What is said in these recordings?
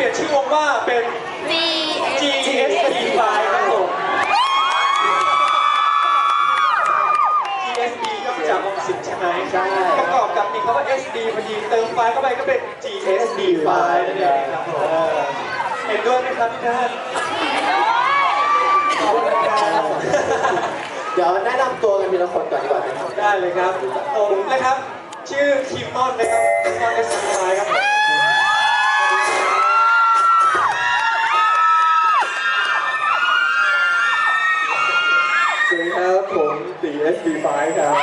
ปลี่ยนชื่อวงว่าเป็น G GSB5 ครับผม GSB ก็มาจากวงสิทธิ์ใช่ไหมใช่ประกอบกับมีคำว่า SD พอดีเติมไฟล์เข้าไปก็เป็น GSB5 นั่นเองครับผมเออเห็นด้วยไหมครับพี่ท่านขอบคุณครับเดี๋ยวแนะนำตัวกันทีละคนก่อนดีกว่านะครับได้เลยครับผมนะครับ ชื่อคิมมอนนะครับคิมมอน SD5 ครับ สวัสดีครับผมตี SD5 ครับ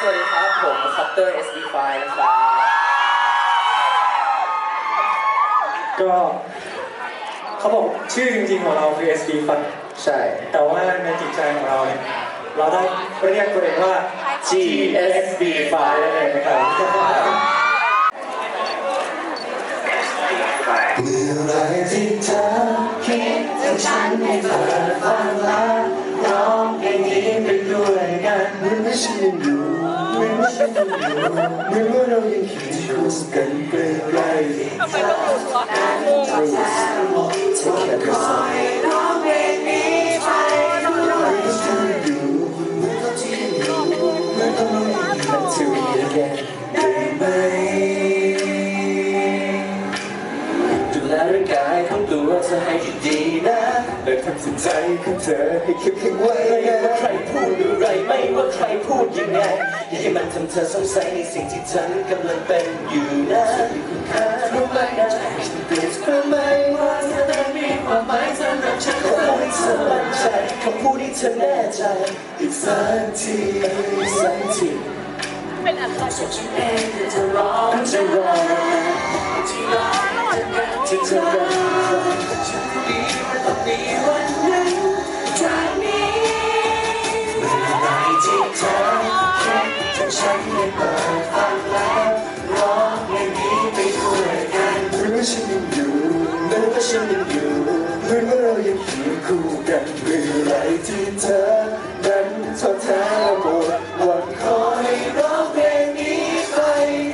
สวัสดีครับ ผมคอปเตอร์ SD5 นะครับ ก็เขาบอกชื่อจริงๆของเราคือ SD ฟันใช่ แต่ว่าในจิตใจของเราเนี่ย เราได้เรียกตัวเองว่า GSB5 นั่นเองนะครับเมื่อไรที่เธอคิดถึงฉันให้เปิดฟังแล้วร้องเพลงนี้ไปด้วย กันเหมือนว่าฉันยังอยู่เหมือนว่าฉันยังอยู่เหมือนว่าเรายังคิดคู่กันเป็นไรทำไมต้องอยู่ตัวนั้นเธอแค่กระสับร้องเพลงนี้ไปด้วยเหมือนว่าฉันยังอยู่เหมือนว่าที่ยังอยู่เหมือนว่าเรายังอยู่ until we again ได้ไหมดูแลร่างกายของตัวเธอให้ดีนะและทำจิตใจของเธอให้เข้มแข็งไว้ ทำเธอสงสัยในสิ่งที่ฉันกำลังเป็นอยู่นะคุณค่ารู้ไหมนะเปลี่ยนความหมายว่าเธอนั้นมีความหมายสำหรับฉันขอให้เธอมั่นใจคำพูดที่เธอแน่ใจอีกสักทีสักทีเป็นอะไรเองจะรอจะรอที่รอที่เธอรอ กันเมื่อไรที่เธอนั้นท้อแท้หมดหวังขอให้ร้องเพลงนี้ไป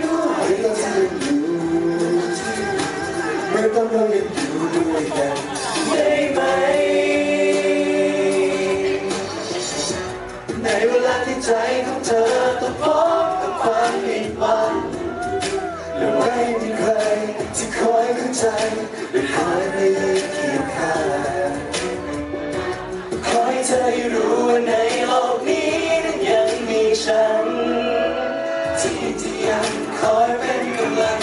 ด้วยเหมือนเราจะยังอยู่เหมือนว่าเรายังอยู่ด้วยกันได้ไหมในเวลาที่ใจของเธอต้องพบกับความผิดหวังและไม่มีใครที่คอยเข้าใจและคอยไม่ยืนเคีย ที่ที่ยั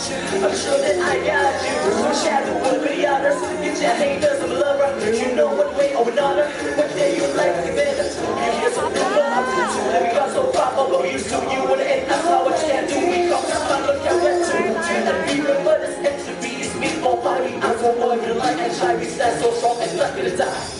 I you. I'm sure that I got you the world with the others Get your haters I'm a lover You know what way or another One day you'll like it better You hear some I'm too too Let me go so far but we're used to You wanna end up how what you can do We come to fun look at that too And remember this to B is me or fighting I'm so boy you like and shy We stand so strong and not gonna die